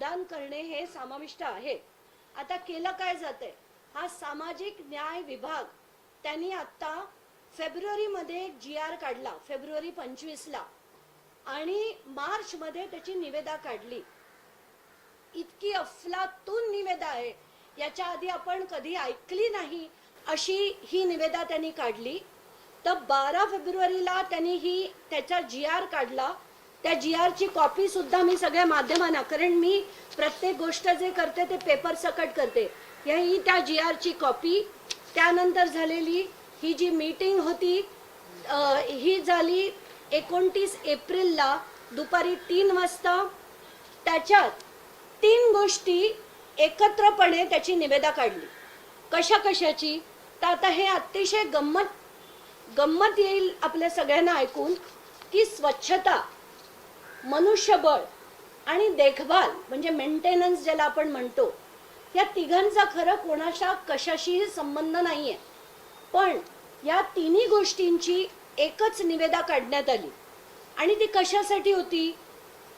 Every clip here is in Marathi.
प्रदान करणे हे समाविष्ट आहे. आता केलं काय जातंय? हा सामाजिक न्याय विभाग त्यांनी आता फेब्रुवारीमध्ये एक जी आर काढला फेब्रुवारी पंचवीसला. आणि मार्चमध्ये त्याची निवेदा काढली. इतकी अफलातून निवेदा आहे. याच्या आधी आपण कधी ऐकली नाही अशी ही निवेदा त्यांनी काढली. तर बारा फेब्रुवारीला त्यांनी ही त्याचा जी आर काढला. त्या जी आरची कॉपी सुद्धा मी सगळ्या माध्यमांना कारण मी प्रत्येक गोष्ट जे करते ते पेपर सकट करते. या ही त्या जी आरची कॉपी त्यानंतर झालेली ही जी मीटिंग होती ही झाली एकोणतीस एप्रिलला दुपारी तीन वाजता. त्याच्यात तीन गोष्टी एकत्रपणे त्याची निवेदा काढली. कशा कशाची? तर आता हे अतिशय गंमत गंमत येईल आपल्या सगळ्यांना ऐकून की स्वच्छता मनुष्यबळ आणि देखभाल म्हणजे मेंटेनन्स ज्याला आपण म्हणतो या तिघांचा खरं कोणाशा कशाशीही संबंध नाही आहे पण या तिन्ही गोष्टींची एकच निवेदा काढण्यात आली. आणि ती कशासाठी होती?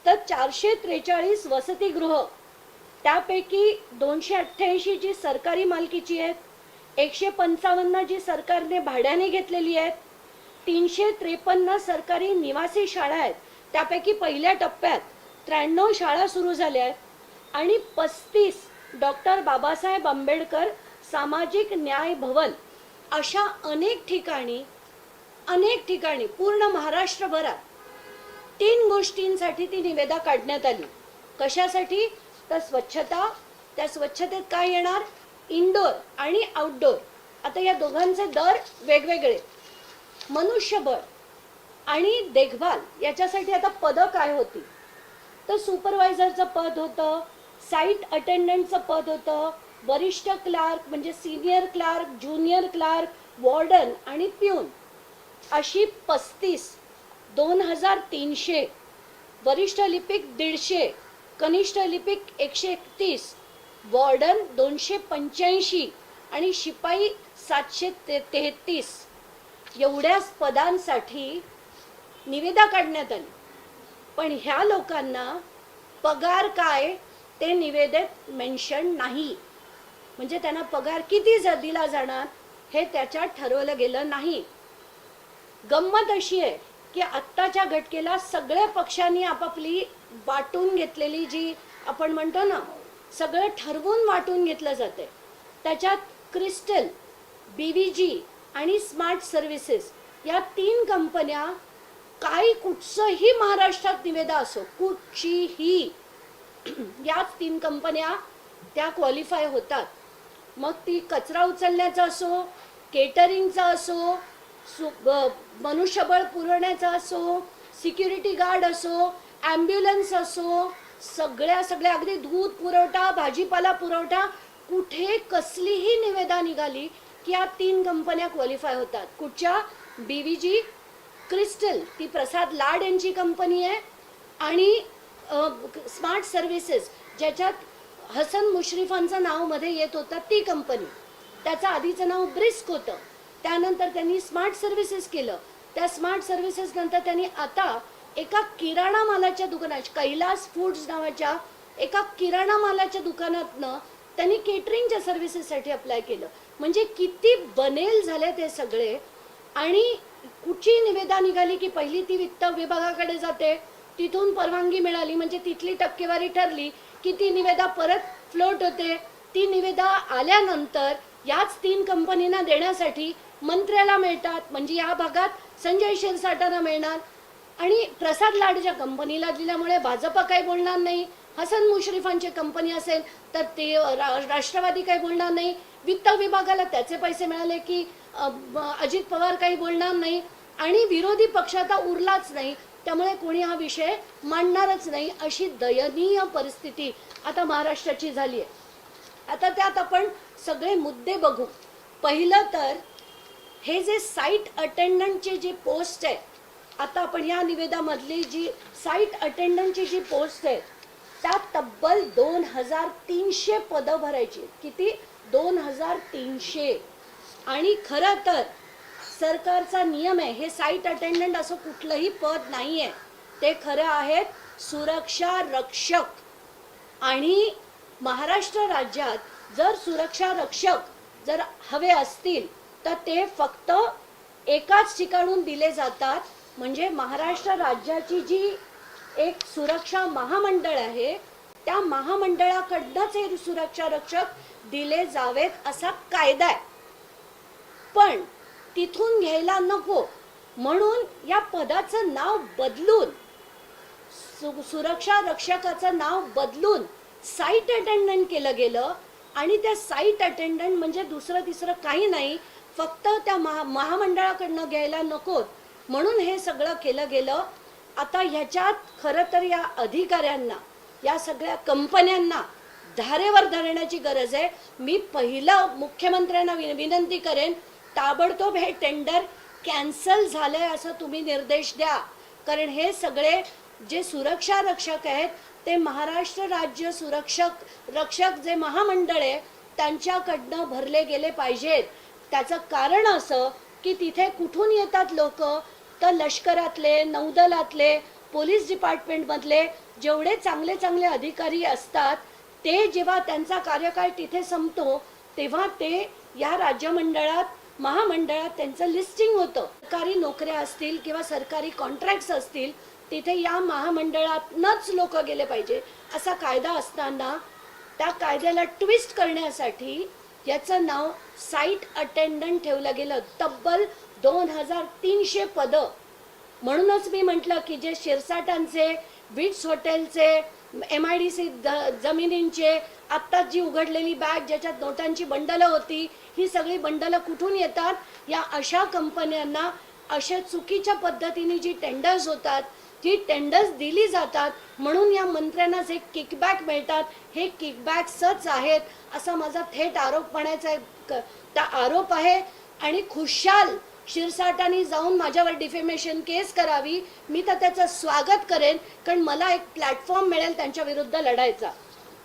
तर चारशे त्रेचाळीस वसतिगृह त्यापैकी दोनशे अठ्ठ्याऐंशी जी सरकारी मालकीची आहेत एकशे पंचावन्न जी सरकारने भाड्याने घेतलेली आहेत तीनशे त्रेपन्न सरकारी निवासी शाळा आहेत त्यापैकी पहिल्या टप्प्यात त्र्याण्णव शाळा सुरू झाल्या आहेत आणि पस्तीस डॉक्टर बाबासाहेब आंबेडकर सामाजिक न्याय भवन अशा अनेक ठिकाणी अनेक ठिकाणी पूर्ण महाराष्ट्रभरात तीन गोष्टींसाठी ती निवेदा काढण्यात आली. कशासाठी? तर स्वच्छता त्या स्वच्छतेत काय येणार? इनडोर आणि आउटडोर आता या दोघांचे दर वेगवेगळे. मनुष्यबळ. आणि देखभाल याच्यासाठी आता पदं काय होती? तर सुपरवायझरचं पद होतं साईट अटेंडंटचं पद होतं वरिष्ठ क्लार्क म्हणजे senior clerk junior clerk warden आणि प्यून अशी पस्तीस दोन हजार तीनशे वरिष्ठ लिपिक दीडशे कनिष्ठ लिपिक एकशे एकतीस वॉर्डन दोनशे पंच्याऐंशी आणि शिपाई सातशे ते तेहतीस. एवढ्याच पदांसाठी निवेदा काढण्यात आली. पण ह्या लोकांना पगार काय ते निवेदेत मेन्शन नाही. म्हणजे त्यांना पगार किती ज- दिला जाणार हे त्याच्यात ठरवलं गेलं नाही. गंमत अशी आहे की आत्ताच्या घटकेला सगळ्या पक्षांनी आपापली वाटून घेतलेली जी आपण म्हणतो ना सगळं ठरवून वाटून घेतलं जाते त्याच्यात क्रिस्टल बी व्ही जी आणि स्मार्ट सर्व्हिसेस या तीन कंपन्या काही कुठचंही महाराष्ट्रात निवेदा असो कुठचीही याच तीन कंपन्या त्या क्वालिफाय होतात. मग ती कचरा उचलण्याचा असो केटरिंगचा असो सु ब- मनुष्यबळ पुरवण्याचा असो सिक्युरिटी गार्ड असो ॲम्ब्युलन्स असो सगळ्या सगळ्या अगदी दूध पुरवठा भाजीपाला पुरवठा कुठे कसलीही निवेदा निघाली की या तीन कंपन्या क्वालिफाय होतात. कुठच्या? बी व्ही जी क्रिस्टल ती प्रसाद लाड यांची कंपनी आहे. आणि स्मार्ट सर्व्हिसेस ज्याच्यात हसन मुश्रीफांचं नावमध्ये येत होतं ती कंपनी त्याचं आधीचं नाव ब्रिस्क होतं. त्यानंतर त्यांनी स्मार्ट सर्व्हिसेस केलं. त्या स्मार्ट सर्व्हिसेस नंतर त्यांनी आता एका किराणा मालाच्या दुकानात कैलास फूड्स नावाच्या एका किराणा मालाच्या दुकानातनं त्यांनी केटरिंगच्या सर्व्हिसेससाठी अप्लाय केलं. म्हणजे किती बनेल झाले ते सगळे. आणि कुठची निवेदा निघाली की पहिली ती वित्त विभागाकडे जाते? तिथून परवानगी मिळाली म्हणजे तिथली टक्केवारी ठरली की ती निवेदा परत फ्लोट होते. ती निवेदा आल्यानंतर याच तीन कंपनींना देण्यासाठी मंत्र्याला मिळतात म्हणजे या भागात संजय शिरसाटांना मिळणार. आणि प्रसाद लाडच्या कंपनीला दिल्यामुळे भाजप काही बोलणार नाही. हसन मुश्रीफांची कंपनी असेल तर ते रा- राष्ट्रवादी काही बोलणार नाही. वित्त विभागाला त्याचे पैसे मिळाले की अजित पवार काही बोलणार नाही आणि विरोधी पक्ष आता उरलाच नाही. त्यामुळे कोणी हा विषय मांडणारच नाही अशी दयनीय परिस्थिती आता महाराष्ट्राची झाली आहे. आता त्यात आपण सगळे मुद्दे बघू. पहिलं तर हे जे साईट अटेंडंटचे जे पोस्ट आहे आता आपण या निवेदामधली जी साईट अटेंडंटची जी पोस्ट आहे त्यात तब्बल दोन हजार तीनशे पदं भरायची किती? दोन हजार तीनशे. आणि खरं तर सरकारचा नियम आहे हे साईट अटेंडंट असं कुठलंही पद नाही आहे ते खरं आहेत सुरक्षा रक्षक. आणि महाराष्ट्र राज्यात जर सुरक्षा रक्षक जर हवे असतील तर ते फक्त एकाच ठिकाणून दिले जातात. म्हणजे महाराष्ट्र राज्याची जी एक सुरक्षा महामंडळ आहे त्या महामंडळाकडनंच हे सुरक्षा रक्षक दिले जावेत असा कायदा आहे. पण तिथून घ्यायला नको. म्हणून या पदाचं नाव बदलून सु- सुरक्षा रक्षकाचं नाव बदलून साईट अटेंडंट केलं गेलं. आणि त्या साईट अटेंडंट म्हणजे दुसरं तिसरं काही नाही. फक्त त्या महा महामंडळाकडनं घ्यायला नकोत. म्हणून हे सगळं केलं गेलं. आता ह्याच्यात खरं तर या अधिकाऱ्यांना या सगळ्या कंपन्यांना धारेवर धरण्याची गरज आहे. मी पहिलं मुख्यमंत्र्यांना विनंती करेन ताबडतोब हे टेंडर कॅन्सल झालंय असं तुम्ही निर्देश द्या. कारण हे सगळे जे सुरक्षा रक्षक आहेत ते महाराष्ट्र राज्य सुरक्षक रक्षक जे महामंडळ आहे त्यांच्याकडनं भरले गेले पाहिजेत. त्याचं कारण असं की तिथे कुठून येतात लोक? तर लष्करातले नौदलातले पोलीस डिपार्टमेंटमधले जेवढे चांगले चांगले अधिकारी असतात ते जेव्हा त्यांचा कार्यकाळ तिथे संपतो तेव्हा ते या राज्यमंडळात महामंडळात त्यांचं लिस्टिंग होतं. सरकारी नोकऱ्या असतील किंवा सरकारी कॉन्ट्रॅक्ट्स असतील तिथे या महामंडळातनच लोक गेले पाहिजे. असा कायदा असताना त्या कायद्याला ट्विस्ट करण्यासाठी याचं नाव साईट अटेंडंट ठेवलं गेलं. तब्बल दोन हजार तीनशे पदं. म्हणूनच मी म्हटलं की जे शिरसाटांचे विट्स हॉटेलचे एम आय डी सी जमिनींचे आत्ताच जी उघडलेली बॅग ज्याच्यात नोटांची बंडलं होती ही सगळी बंडलं कुठून येतात? या अशा कंपन्यांना अशा चुकीच्या पद्धतीने जी टेंडर्स होतात ती टेंडर्स दिली जातात म्हणून या मंत्र्यांना जे किकबॅक मिळतात हे किकबॅक्सच आहेत असा माझा थेट आरोप म्हणायचा आहे क- त्या आरोप आहे. आणि खुशाल शिरसाटांनी जाऊन माझ्यावर डिफेमेशन केस करावी मी तर त्याचं स्वागत करेन कारण मला एक प्लॅटफॉर्म मिळेल त्यांच्या विरुद्ध लढायचा.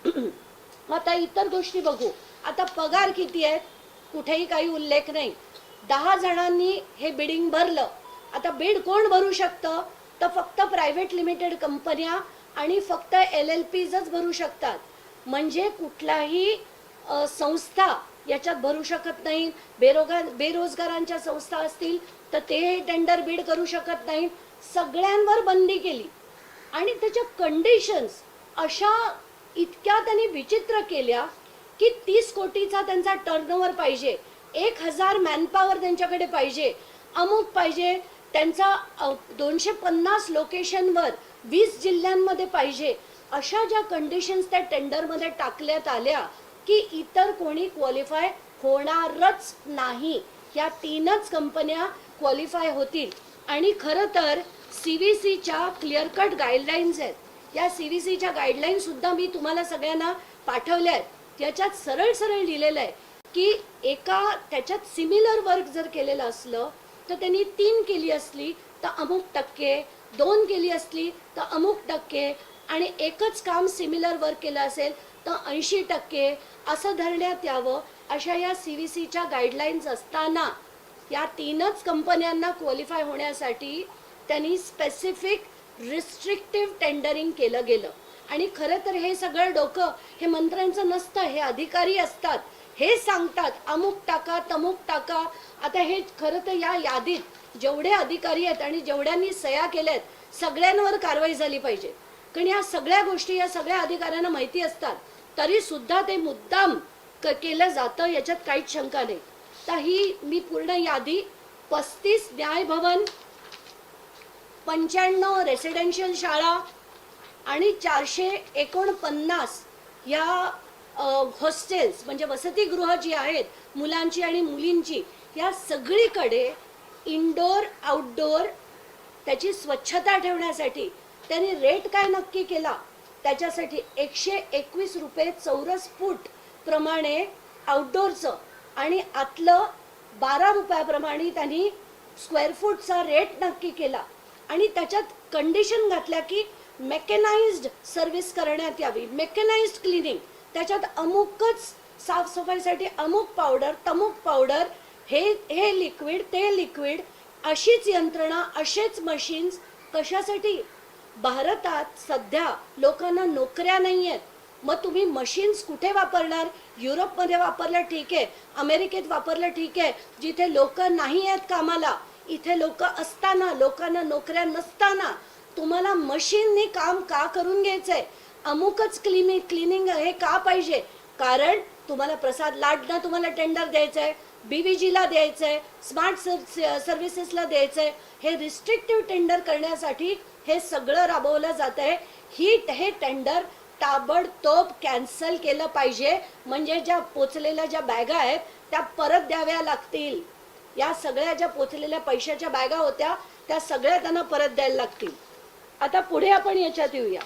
आता इतर गोष्टी बघू. आता पगार किती आहेत? कुठेही काही उल्लेख नाही. दहा जणांनी हे बिडिंग भरलं. आता बीड कोण भरू शकतं? तर फक्त प्रायव्हेट लिमिटेड कंपन्या आणि फक्त एल एल पीजच भरू शकतात. म्हणजे कुठलाही संस्था याच्यात भरू शकत नाही. बेरोगा बेरोजगारांच्या संस्था असतील तर ते टेंडर बीड करू शकत नाही. सगळ्यांवर बंदी केली. आणि त्याच्या कंडिशन्स अशा इतक्या त्यांनी विचित्र केल्या की तीस कोटीचा त्यांचा टर्नओव्हर पाहिजे. एक हजार मॅनपॉवर त्यांच्याकडे पाहिजे. अमुक पाहिजे. त्यांचा दोनशे पन्नास लोकेशनवर वीस जिल्ह्यांमध्ये पाहिजे. अशा ज्या कंडिशन्स त्या टेंडरमध्ये टाकल्यात आल्या की इतर कोणी क्वालिफाय होणारच नाही. या तीनच कंपन्या क्वालिफाय होतील. आणि खरं तर सी व्ही सीच्या क्लिअर कट गाईडलाईन्स आहेत. या सी व्ही सीच्या गाईडलाईन सुद्धा मी तुम्हाला सगळ्यांना पाठवल्या आहेत. त्याच्यात सरळ सरळ लिहिलेलं आहे की एका त्याच्यात सिमिलर वर्क जर केलेलं असलं तर त्यांनी तीन केली असली तर अमुक टक्के दोन केली असली तर अमुक टक्के आणि एकच काम सिमिलर वर्क केलं असेल तर ऐंशी टक्के असं धरण्यात यावं अशा या सी व्ही सीच्या गाईडलाईन्स असताना या तीनच कंपन्यांना क्वालिफाय होण्यासाठी त्यांनी स्पेसिफिक रिस्ट्रिक्टिव्ह टेंडरिंग केलं गेलं. आणि खरं तर हे सगळं डोकं हे मंत्र्यांचं नसतं हे अधिकारी असतात. हे सांगतात अमुक टाका तमुक टाका. आता हे खरं तर या यादीत जेवढे अधिकारी आहेत आणि जेवढ्यांनी सह्या आहेत सगळ्यांवर कारवाई झाली पाहिजे. कारण या सगळ्या गोष्टी या सगळ्या अधिकाऱ्यांना माहिती असतात. तरी सुद्धा ते मुद्दाम केलं जातं याच्यात काहीच शंका नाही. तर ही मी पूर्ण यादी पस्तीस न्यायभवन पंच्याण्णव रेसिडेन्शियल शाळा आणि चारशे एकोणपन्नास या हॉस्टेल्स म्हणजे वसतिगृह जी आहेत मुलांची आणि मुलींची या सगळीकडे इनडोअर आउटडोअर त्याची स्वच्छता ठेवण्यासाठी त्यांनी रेट काय नक्की केला? त्याच्यासाठी एकशे एकवीस रुपये चौरस फूट प्रमाणे आउटडोअरचं आणि आतलं बारा रुपयाप्रमाणे त्यांनी स्क्वेअर फूटचा रेट नक्की केला. आणि त्याच्यात कंडिशन घातल्या की मेकॅनाइज्ड सर्व्हिस करण्यात यावी. मेकॅनाइज्ड क्लिनिंग त्याच्यात अमुकच साफसफाईसाठी अमुक पावडर तमुक पावडर हे हे लिक्विड ते लिक्विड अशीच यंत्रणा असेच मशीन्स कशासाठी? भारतात सध्या लोकांना नोकऱ्या नाही आहेत. मग तुम्ही मशीन्स कुठे वापरणार? युरोपमध्ये वापरलं ठीक आहे. अमेरिकेत वापरलं ठीक आहे. जिथे लोक नाही आहेत कामाला इथे लोक असताना लोकांना नोकऱ्या नसताना तुम्हाला मशीननी काम का करून घ्यायचंय? अमुकच क्लिनिंग क्लिनिंग हे का पाहिजे? कारण तुम्हाला प्रसाद लाडना तुम्हाला टेंडर द्यायचं आहे बीव्हीजीला द्यायचंय स्मार्ट सर्व्हिसेसला द्यायचंय हे रिस्ट्रिक्टिव्ह टेंडर करण्यासाठी हे सगळं राबवलं जात आहे ही हे टेंडर ताबडतोब कॅन्सल केलं पाहिजे. म्हणजे ज्या पोचलेल्या ज्या बॅगा आहेत त्या परत द्याव्या लागतील. या सगळ्या ज्या पोचलेल्या पैशाच्या बॅगा होत्या त्या सगळ्या त्यांना परत द्यायला लागतील. आता पुढे आपण याच्यात येऊया.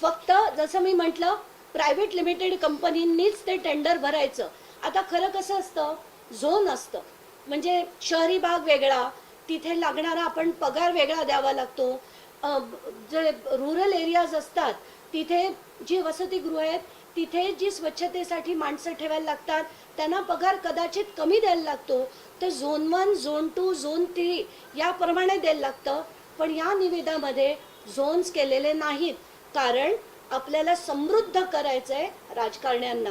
फक्त जसं मी म्हटलं प्रायव्हेट लिमिटेड कंपनींनीच ते टेंडर भरायचं. आता खरं कसं असतं? झोन असतं म्हणजे शहरी भाग वेगळा तिथे लागणारा आपण पगार वेगळा द्यावा लागतो. जे रुरल एरियाज असतात तिथे जी वसतिगृह आहेत तिथे जी स्वच्छतेसाठी माणसं ठेवायला लागतात त्यांना पगार कदाचित कमी द्यायला लागतो. तर zone one zone two zone three याप्रमाणे द्यायला लागतं. पण या निविदामध्ये झोन्स केलेले नाहीत. कारण आपल्याला समृद्ध करायचंय राजकारण्यांना.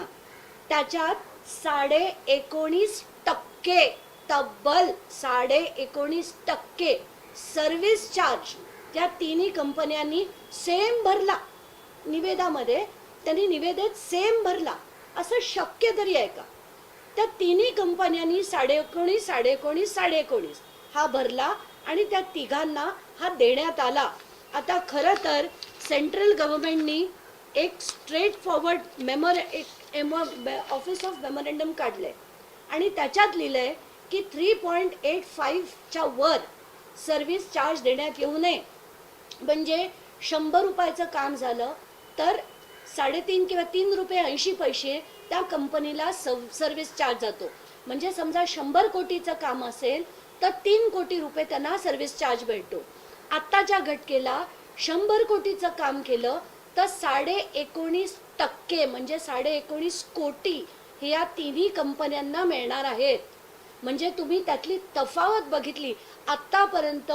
त्याच्यात साडे एकोणीस टक्के तब्बल साडे एकोणीस टक्के सर्व्हिस चार्ज त्या तिन्ही कंपन्यांनी सेम भरला. निवेदामध्ये त्यांनी निवेदेत सेम भरला. असं शक्य तरी आहे का? त्या तिन्ही कंपन्यांनी साडे एकोणीस साडे एकोणीस साडे एकोणीस हा भरला आणि त्या तिघांना हा देण्यात आला. आता खरं तर सेंट्रल गव्हर्मेंटनी एक स्ट्रेट फॉरवर्ड मेमर एक ऑफिस ऑफ मेमोरेंडम काढलंय. आणि त्याच्यात लिहिलंय की थ्री पॉईंट एट फाईव्हच्या वर सर्व्हिस चार्ज देण्यात येऊ नये. म्हणजे शंभर रुपयाचं काम झालं तर साडेतीन किंवा तीन रुपये ऐंशी पैसे त्या कंपनीला सव सर्व्हिस चार्ज जातो. म्हणजे समजा शंभर कोटीचं काम असेल तर तीन कोटी रुपये त्यांना सर्व्हिस चार्ज भेटतो. आत्ताच्या घटकेला शंभर कोटीचं काम केलं तर साडे एकोणीस टक्के म्हणजे साडे एकोणीस कोटी हे या तिन्ही कंपन्यांना मिळणार आहेत. म्हणजे तुम्ही त्यातली तफावत बघितली आत्तापर्यंत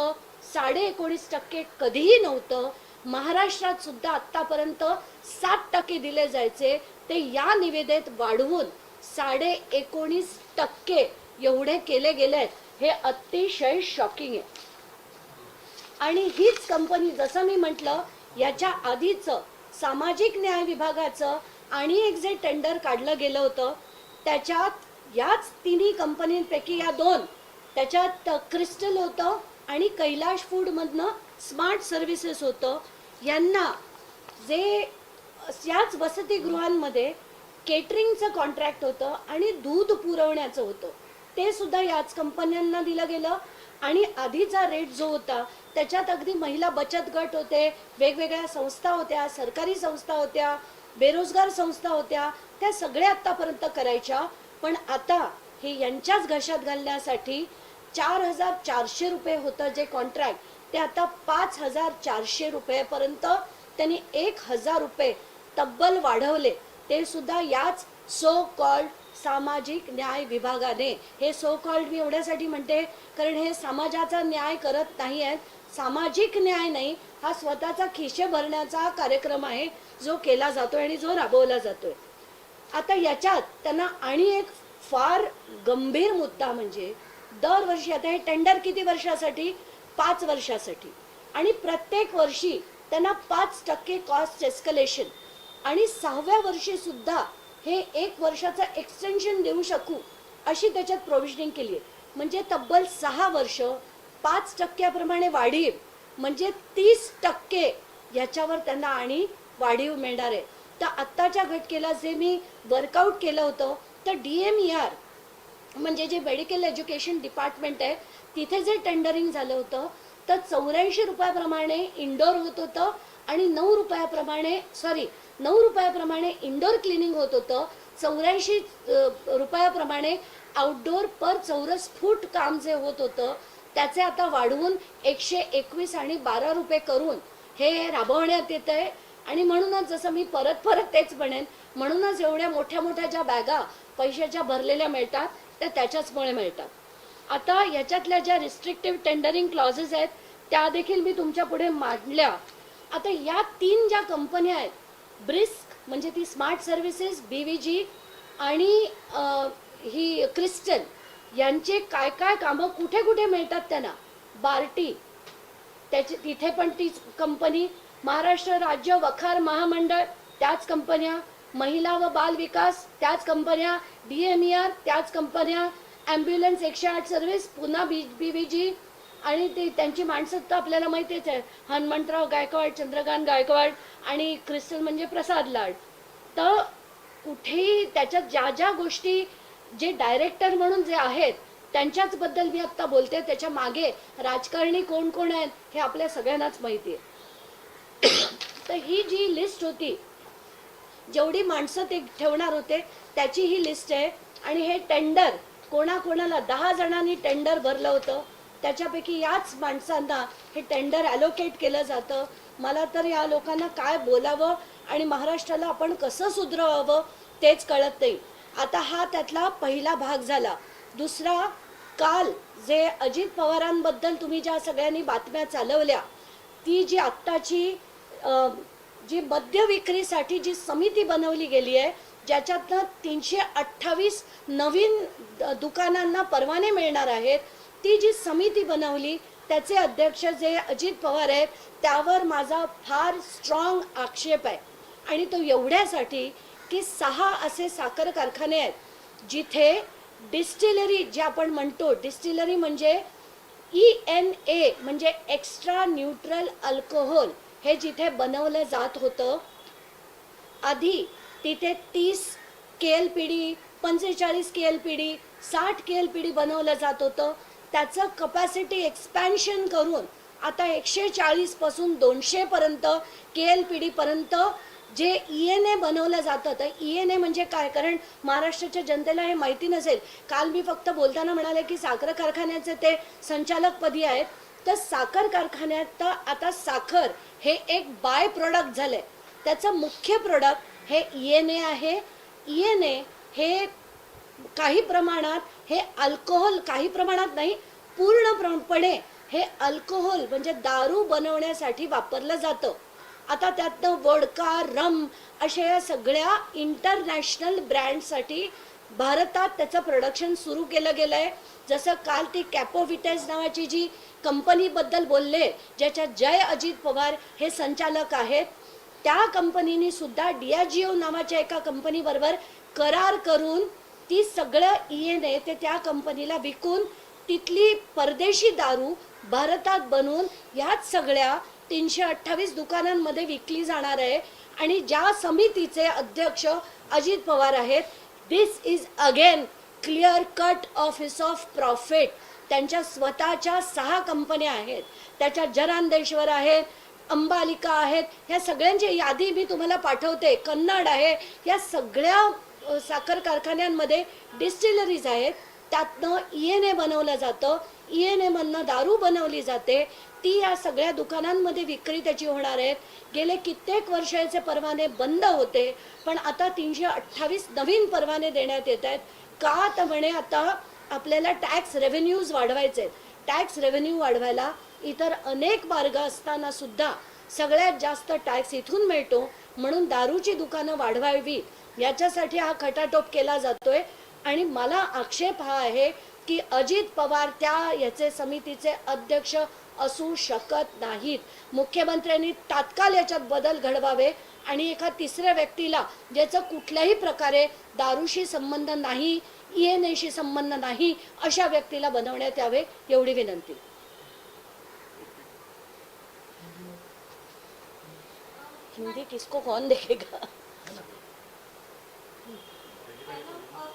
साडे एकोणीस टक्के कधीही नव्हतं. महाराष्ट्रात सुद्धा आत्तापर्यंत सात टक्के दिले जायचे. ते या निवेदेत वाढवून साडे एकोणीस टक्के एवढे केले गेले हे अतिशय शॉकिंग आहे. आणि हीच कंपनी जसं मी म्हटलं याच्या आधीचं सामाजिक न्याय विभागाचं आणि एक जे टेंडर काढलं गेलं होतं त्याच्यात याच तिन्ही कंपनींपैकी या दोन त्याच्यात क्रिस्टल होतं आणि कैलाश फूडमधनं स्मार्ट सर्व्हिसेस होतं. यांना जे याच वसतिगृहांमध्ये केटरिंगचं कॉन्ट्रॅक्ट होतं आणि दूध पुरवण्याचं होतं. ते सुद्धा याच कंपन्यांना दिलं गेलं. आणि आधीचा रेट जो होता त्याच्यात अगदी महिला बचत गट होते वेगवेगळ्या संस्था होत्या सरकारी संस्था होत्या बेरोजगार संस्था होत्या त्या सगळ्या आतापर्यंत करायच्या. पण आता हे यांच्याच घशात घालण्यासाठी चार हजार चारशे रुपये होतं जे कॉन्ट्रॅक्ट ते आता पाच हजार चारशे रुपयेपर्यंत त्यांनी एक हजार रुपये तब्बल वाढवले. ते सुद्धा याच सो कॉल्ड सामाजिक न्याय विभागाने. हे सो कॉल्ड मी एवढ्यासाठी म्हणते कारण हे समाजाचा न्याय करत नाही आहेत. सामाजिक न्याय नाही हा स्वतःचा खिशे भरण्याचा कार्यक्रम आहे जो केला जातोय आणि जो राबवला जातोय. आता याच्यात त्यांना आणि एक फार गंभीर मुद्दा म्हणजे दरवर्षी आता हे टेंडर किती वर्षासाठी? पाच वर्षासाठी. आणि प्रत्येक वर्षी त्यांना पाच टक्के कॉस्ट एस्कलेशन आणि सहाव्या वर्षी सुद्धा हे एक वर्षाचं एक्सटेन्शन देऊ शकू अशी त्याच्यात प्रोव्हिजनिंग केली आहे. म्हणजे तब्बल सहा वर्ष पाच टक्क्याप्रमाणे वाढीव म्हणजे तीस टक्के ह्याच्यावर त्यांना आणि वाढीव मिळणार आहे. तर आत्ताच्या घटकेला जे मी वर्कआउट केलं होतं तर डी एम ई आर म्हणजे जे मेडिकल एज्युकेशन डिपार्टमेंट आहे तिथे जे टेंडरिंग झालं होतं तर चौऱ्याऐंशी रुपयाप्रमाणे इंडोर होत होतं आणि नऊ रुपयाप्रमाणे सॉरी नऊ रुपयाप्रमाणे इंडोर क्लिनिंग होत होतं. चौऱ्याऐंशी रुपयाप्रमाणे आउटडोअर पर चौरस फूट काम जे होत होतं त्याचे आता वाढवून एकशे एकवीस आणि बारा रुपये करून हे राबवण्यात येत आहे. आणि म्हणूनच जसं मी परत परत तेच म्हणेन म्हणूनच एवढ्या मोठ्या मोठ्या ज्या बॅगा पैशाच्या भरलेल्या मिळतात त्या त्याच्याचमुळे मिळतात. आता याच्यातल्या ज्या रिस्ट्रिक्टिव्ह टेंडरिंग क्लॉजेस आहेत त्या देखील मी तुमच्यापुढे मांडल्या. आता या तीन ज्या कंपन्या आहेत ब्रिस्क म्हणजे ती smart services B V G आणि ही क्रिस्टल यांचे काय काय कामं कुठे कुठे मिळतात त्यांना? बार्टी त्याची तिथे पण तीच कंपनी महाराष्ट्र राज्य वखार महामंडळ त्याच कंपन्या महिला व बाल विकास त्याच कंपन्या डी एम आर त्याच कंपन्या ॲम्ब्युलन्स एकशे आठ सर्व्हिस पुन्हा बी बी व्ही जी आणि ते त्यांची माणसं तर आपल्याला माहितीच आहे. हनुमंतराव गायकवाड चंद्रकांत गायकवाड आणि क्रिस्टल म्हणजे प्रसाद लाड. तर कुठेही त्याच्यात ज्या ज्या गोष्टी जे डायरेक्टर म्हणून जे आहेत त्यांच्याच बद्दल मी आत्ता बोलते. त्याच्यामागे राजकारणी कोण कोण आहेत हे आपल्या सगळ्यांनाच माहिती आहे. तर ही जी लिस्ट होती जेवढी माणसं ते ठेवणार होते त्याची ही लिस्ट आहे. आणि हे टेंडर कोणाकोणाला दहा जणांनी टेंडर भरलं होतं त्याच्यापैकी याच माणसांना हे टेंडर ॲलोकेट केलं जातं. मला तर या लोकांना काय बोलावं आणि महाराष्ट्राला आपण कसं सुधरवावं तेच कळत नाही. आता हा त्यातला पहिला भाग झाला. दुसरा काल जे अजित पवारांबद्दल तुम्ही ज्या सगळ्यांनी बातम्या चालवल्या ती जी आत्ताची जी मद्य विक्रीसाठी जी समिती बनवली गेली आहे ज्याच्यातनं तीनशे अठ्ठावीस नवीन दुकानांना परवाने मिळणार आहेत ती जी समिती बनवली त्याचे अध्यक्ष जे अजित पवार आहेत त्यावर माझा फार स्ट्रॉंग आक्षेप आहे. आणि तो एवढ्यासाठी की सहा असे साखर कारखाने आहेत जिथे डिस्टिलरी जे आपण म्हणतो डिस्टिलरी म्हणजे ई एन ए म्हणजे एक्स्ट्रा न्यूट्रल अल्कोहोल हे जिथे बनवलं जात होतं. आधी तिथे तीस के एल पी डी पंचेचाळीस के एल पी डी साठ के एल पी डी बनवलं जात होतं. त्याचं कपॅसिटी एक्सपॅन्शन करून आता एकशे चाळीसपासून दोनशेपर्यंत के एल पी डीपर्यंत जे ई एन ए बनवलं जातं. तर ई एन ए म्हणजे काय? कारण महाराष्ट्राच्या जनतेला हे माहिती नसेल. काल मी फक्त बोलताना म्हणाले की साखर कारखान्याचे ते संचालकपदी आहेत. तर साखर कारखान्यात तर आता साखर हे एक बाय प्रोडक्ट झालंय. त्याचं मुख्य प्रोडक्ट हे ई एन ए आहे. ई एन ए हे काही प्रमाणात हे अल्कोहोल काही प्रमाणात नाही पूर्णपणे हे अल्कोहोल म्हणजे दारू बनवण्यासाठी वापरलं जातं. आता त्यातनं वोडका रम अशा या सगळ्या इंटरनॅशनल ब्रँडसाठी भारतात त्याचं प्रोडक्शन सुरू केलं गेलं आहे जसं काल ती कॅपोविटेस नावाची जी कंपनीबद्दल बोलले ज्याच्यात जय अजित पवार हे संचालक आहेत त्या कंपनीने सुद्धा डियाजिओ नावाच्या एका कंपनीबरोबर करार करून ती सगळं ई एन ए ते त्या कंपनीला विकून तिथली परदेशी दारू भारतात बनवून ह्याच सगळ्या तीनशे अठ्ठावीस दुकानांमध्ये विकली जाणार आहे. आणि ज्या समितीचे अध्यक्ष अजित पवार आहेत this is again clear cut office of profit त्यांच्या स्वतःच्या सहा कंपन्या आहेत. त्याच्या जरांदेश्वर आहेत अंबालिका आहेत ह्या सगळ्यांची यादी मी तुम्हाला पाठवते. कन्नड आहे या सगळ्या साखर कारखान्यांमध्ये डिस्टिलरीज आहेत. त्यातनं ई एन ए बनवलं जातं. ई एन एमधनं दारू बनवली जाते. ती या सगळ्या दुकानांमध्ये विक्री त्याची होणार आहेत. गेले कित्येक वर्षाचे परवाने बंद होते. पण आता तीनशे अठ्ठावीस नवीन परवाने देण्यात येत आहेत. का तर म्हणे आता आपल्याला टॅक्स रेव्हेन्यूज वाढवायचे टॅक्स रेव्हेन्यू वाढवायला इतर अनेक मार्ग असताना सुद्धा सगळ्यात जास्त टॅक्स इथून मिळतो. म्हणून दारूची दुकानं वाढवावी याच्यासाठी हा खटाटोप केला जातोय. आणि मला आक्षेप हा आहे की अजित पवार त्या याचे समितीचे अध्यक्ष असू शकत नाहीत. मुख्यमंत्र्यांनी तात्काळ याच्यात बदल घडवावे आणि एका तिसऱ्या व्यक्तीला ज्याचं कुठल्याही प्रकारे दारूशी संबंध नाही ई एन एशी संबंध नाही अशा व्यक्तीला बनवण्यात यावे एवढी विनंती. हिंदी किसको कौन देखेगा?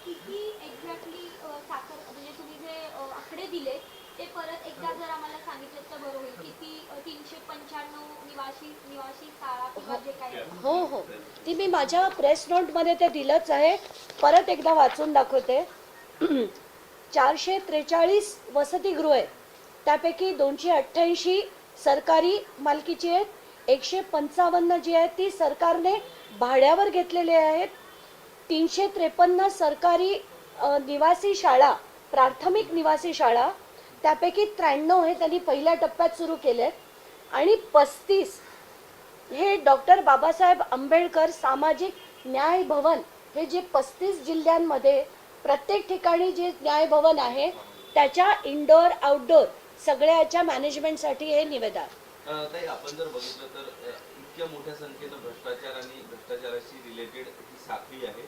किती एक्झॅक्टली साखर म्हणजे तुम्ही जे आकडे दिले ते परत एकदा जर आम्हाला सांगितलं तर बरं होईल. किती तीनशे पंच्याण्णव निवासी निवासी शाळा किंवा जे काही हो हो. ती मी माझ्या प्रेस नोटमध्ये ते दिलंच आहे. परत एकदा वाचून दाखवते. चारशे त्रेचाळीस वसतिगृह. आहेत त्यापैकी दोनशे अठ्ठ्याऐंशी सरकारी मालकीची आहेत. एकशे पंचावन्न जी आहेत ती सरकारने भाड्यावर घेतलेले आहेत. तीनशे त्रेपन्न सरकारी निवासी शाळा प्राथमिक निवासी शाळा त्यापैकी त्र्याण्णव हे त्यांनी पहिल्या टप्प्यात सुरू केले आणि पस्तीस हे डॉक्टर बाबासाहेब आंबेडकर सामाजिक न्याय भवन हे जे पस्तीस जिल्ह्यांमध्ये प्रत्येक ठिकाणी जे न्याय भवन आहे त्याच्या इनडोअर आउटडोअर सगळ्याच्या मॅनेजमेंटसाठी हे निवेदन. आपण जर बघितलं तर इतक्या मोठ्या संख्येनं भ्रष्टाचार आणि भ्रष्टाचाराशी रिलेटेड ही साखळी आहे.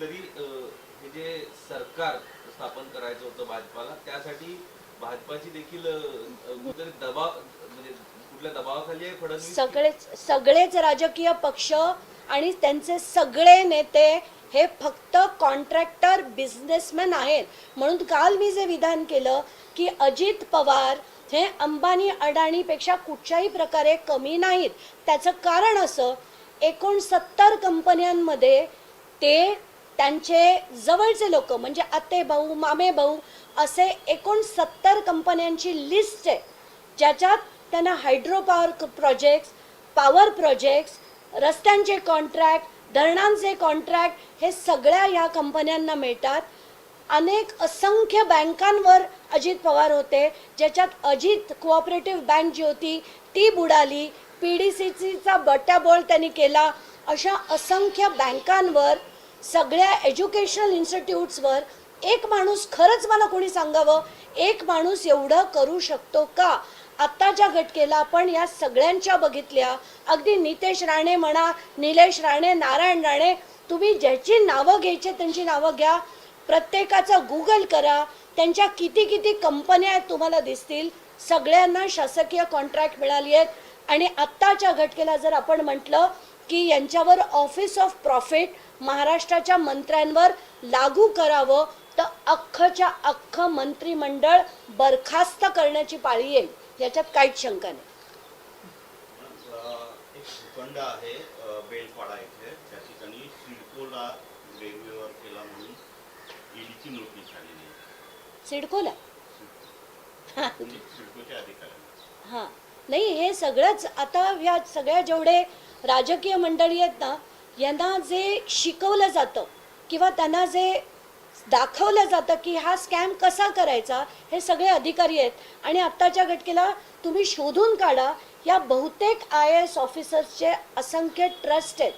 तरी हे जे म्हणजे सरकार स्थापन करायचं होतं भाजपाला. त्यासाठी भाजपाची देखील कुठेतरी दबाव म्हणजे कुठल्या दबावाखाली आहे फडणवीस? सगळेच सगळेच राजकीय पक्ष आणि त्यांचे सगळे नेते हे फक्त कॉन्ट्रॅक्टर बिझनेसमॅन आहेत. म्हणून काल मी जे विधान केलं की अजित पवार हे अंबानी अडाणीपेक्षा कुठच्याही प्रकारे कमी नाहीत. त्याचं कारण असं एकोणसत्तर कंपन्यांमध्ये ते त्यांचे जवळचे लोक म्हणजे आते भाऊ मामे भाऊ असे एकोणसत्तर कंपन्यांची लिस्ट आहे ज्याच्यात त्यांना हायड्रोपावर प्रोजेक्ट्स पॉवर प्रोजेक्ट्स रस्त्यांचे कॉन्ट्रॅक्ट धरणांचे कॉन्ट्रॅक्ट हे सगळ्या या कंपन्यांना मिळतात. अनेक असंख्य बँकांवर अजित पवार होते ज्याच्यात अजित कोऑपरेटिव्ह बँक जी होती ती बुडाली पी डी सी सीचा बट्ट्याबोळ त्यांनी केला. अशा असंख्य बँकांवर सगळ्या एज्युकेशनल इन्स्टिट्यूट्सवर एक माणूस खरंच मला कोणी सांगावं? एक माणूस एवढं करू शकतो का? आत्ताच्या घटकेला आपण या सगळ्यांच्या बघितल्या अगदी नितेश राणे म्हणा निलेश राणे नारायण राणे तुम्ही ज्याची नावं घ्यायची त्यांची नावं घ्या. प्रत्येकाचं गुगल करा. त्यांच्या किती किती कंपन्या आहेत तुम्हाला दिसतील. सगळ्यांना शासकीय कॉन्ट्रॅक्ट मिळाली आहेत. आणि आत्ताच्या घटकेला जर आपण म्हटलं की यांच्यावर ऑफिस ऑफ प्रॉफिट महाराष्ट्राच्या मंत्र्यांवर लागू करावं तर अख्खच्या अख्खं मंत्रिमंडळ बरखास्त करण्याची पाळी येईल. याच्यात काहीच शंका नाही. भूखंड आहे अ, बेलपाडा इथे. त्या ठिकाणी सिडकोला वेगवेगळा केला म्हणून ईडीची नोटीस आलेली आहे. सिडकोला? सिडकोच्या अधिकाऱ्यांना. हां. नाही हे सगळंच आता ह्या सगळ्या जेवढे राजकीय मंडळी आहेत ना यांना जे शिकवलं जातं किंवा त्यांना जे दाखवलं जातं की हा स्कॅम कसा करायचा हे सगळे अधिकारी आहेत. आणि आत्ताच्या घटकेला तुम्ही शोधून काढा या बहुतेक आय एस ऑफिसर्सचे असंख्य ट्रस्ट आहेत.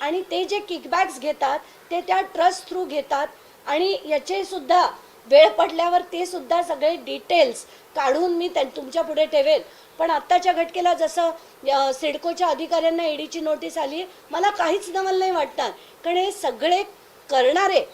आणि ते जे किकबॅक्स घेतात ते त्या ट्रस्ट थ्रू घेतात. आणि याचे सुद्धा वेळ पडल्यावर ते सुद्धा सगळे डिटेल्स काढून मी त्या तुमच्यापुढे ठेवेल. पण आत्ताच्या घटकेला जसं सिडकोच्या अधिकाऱ्यांना ईडीची नोटीस आली मला काहीच नवल नाही वाटणार. कारण हे सगळे करणारे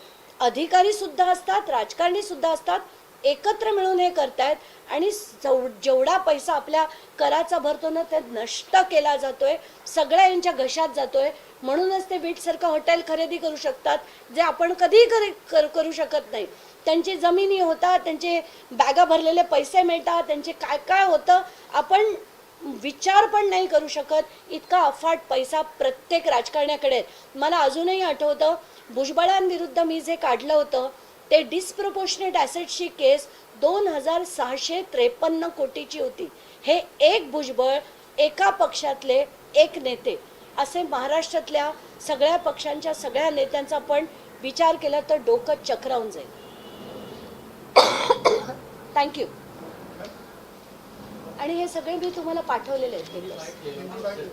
अधिकारी सुद्धा असतात राजकारणी सुद्धा असतात एकत्र मिळून हे करतायत आणि जव- जेवढा पैसा आपल्या कराचा भरतो ना ते नष्ट केला जातोय सगळ्या यांच्या घशात जातोय. म्हणूनच ते बीटसारखं हॉटेल खरेदी करू शकतात जे आपण कधीही खरे कर- करू शकत नाही. त्यांची जमिनी होतात त्यांचे बॅगा भरलेले पैसे मिळतात त्यांचे काय काय होतं आपण विचार पण नाही करू शकत. इतका अफाट पैसा प्रत्येक राजकारण्याकडे मला अजूनही आठवतं भुजबळांविरुद्ध मी जे काढलं होतं ते डिस्प्रपोर्शनेट ॲसेटची केस दोन हजार सहाशे त्रेपन्न कोटीची होती. हे एक भुजबळ एका पक्षातले एक नेते. असे महाराष्ट्रातल्या सगळ्या पक्षांच्या सगळ्या नेत्यांचा पण विचार केला तर डोकं चक्रावून जाईल. थँक्यू आणि हे सगळे मी तुम्हाला पाठवलेले आहेत.